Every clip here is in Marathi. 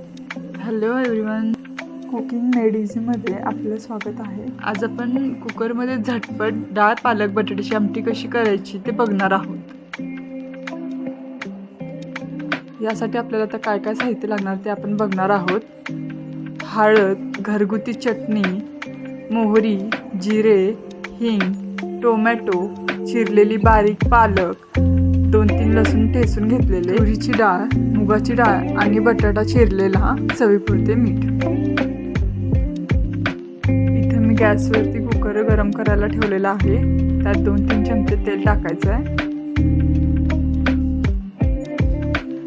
हॅलो एव्हरीवन कुकिंग मेडिझीमध्ये आपलं स्वागत आहे. आज आपण कुकरमध्ये झटपट डाळ पालक बटाट्याची आमटी कशी करायची ते बघणार आहोत. यासाठी आपल्याला आता काय काय साहित्य लागणार ते आपण बघणार आहोत. हळद घरगुती चटणी मोहरी जिरे हिंग टोमॅटो चिरलेली बारीक पालक लसूण ठेसून घेतलेले. तुरीची डाळ मुगाची डाळ आणि बटाटा चिरलेला चवीपुरते मीठ. इथे मी गॅसवरती कुकर गरम करायला ठेवलेला आहे. त्यात दोन तीन चमचे तेल टाकायचं आहे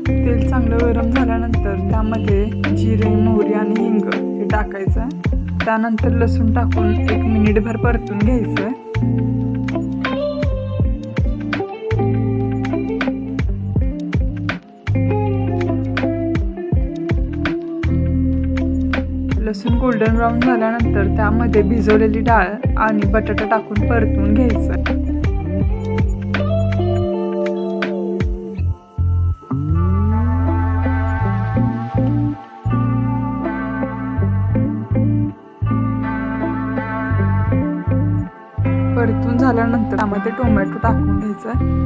तेल चांगलं गरम झाल्यानंतर त्यामध्ये जिरे मोहरी आणि हिंग हे टाकायचं आहे त्यानंतर लसूण टाकून एक मिनिटभर परतून घ्यायचं लसूण गोल्डन ब्राऊन झाल्यानंतर त्यामध्ये भिजवलेली डाळ आणि बटाटा टाकून परतून घ्यायचं. परतून झाल्यानंतर त्यामध्ये टोमॅटो टाकून घ्यायचं.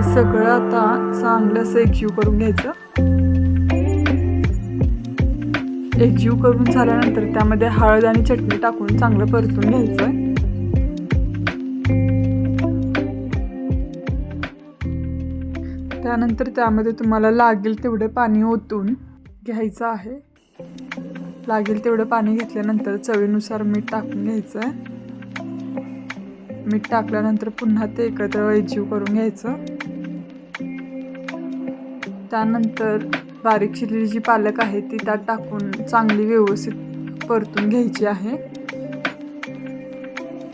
हे सगळं आता चांगलं असं एकजीव करून घ्यायचं. एकजीव करून झाल्यानंतर त्यामध्ये हळद आणि चटणी टाकून चांगलं परतून घ्यायचं त्यानंतर त्यामध्ये तुम्हाला लागेल तेवढं पाणी ओतून घ्यायचं आहे. लागेल तेवढं पाणी घेतल्यानंतर चवीनुसार मीठ टाकून घ्यायचं आहे मीठ टाकल्यानंतर पुन्हा ते एकत्र एकजीव करून घ्यायचं. त्यानंतर बारीक शिरलेली जी पालक आहे ती त्यात टाकून चांगली व्यवस्थित परतून घ्यायची आहे.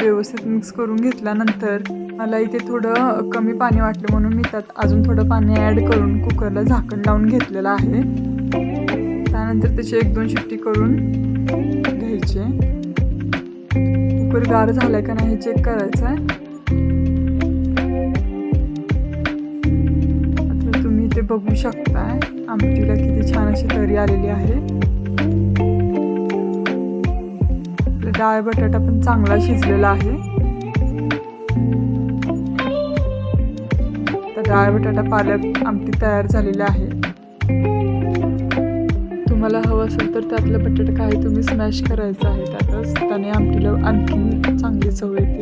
व्यवस्थित मिक्स करून घेतल्यानंतर मला इथे थोडं कमी पाणी वाटलं म्हणून मी त्यात अजून थोडं पाणी ॲड करून कुकरला झाकण लावून घेतलेलं आहे. त्यानंतर त्याची एक दोन शिट्टी करून घ्यायचे कुकर गार झालाय का नाही हे चेक करायचं आहे बघू शकताय. आमटीला किती छान अशी तरी आलेली आहे. डाळ बटाटा पण चांगला शिजलेला आहे. तर डाळ बटाटा पालक आमटी तयार झालेली आहे. तुम्हाला हवं असेल तर त्यातलं बटाटा काही तुम्ही स्मॅश करायचं आहे. त्यातच त्याने आमटीला आणखी चांगली चव येते.